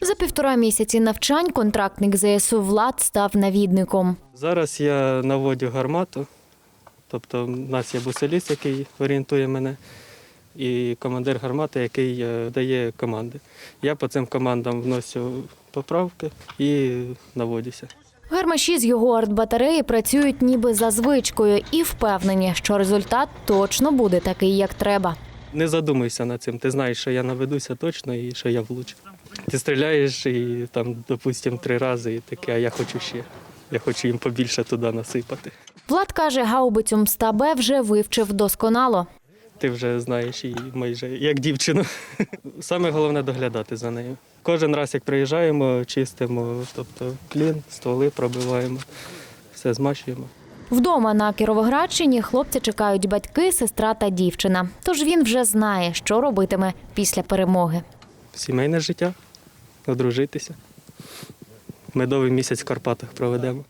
За півтора місяці навчань контрактник ЗСУ Влад став навідником. Зараз я наводю гармату, тобто в нас є бусиліст, який орієнтує мене, і командир гармати, який е, дає команди. Я по цим командам вносю поправки і наводюся. Гармаші з його артбатареї працюють ніби за звичкою і впевнені, що результат точно буде такий, як треба. Не задумуйся над цим. Ти знаєш, що я наведуся точно і що я влучу. Ти стріляєш і там, допустимо, три рази, і таке, а я хочу ще. Я хочу їм побільше туди насипати. Влад каже, гаубицю Мста-Б вже вивчив досконало. Ти вже знаєш її майже як дівчину. Саме головне доглядати за нею. Кожен раз, як приїжджаємо, чистимо, тобто клін, стволи пробиваємо, все змащуємо. Вдома на Кіровоградщині хлопця чекають батьки, сестра та дівчина. Тож він вже знає, що робитиме після перемоги. Сімейне життя, одружитися. Медовий місяць в Карпатах проведемо.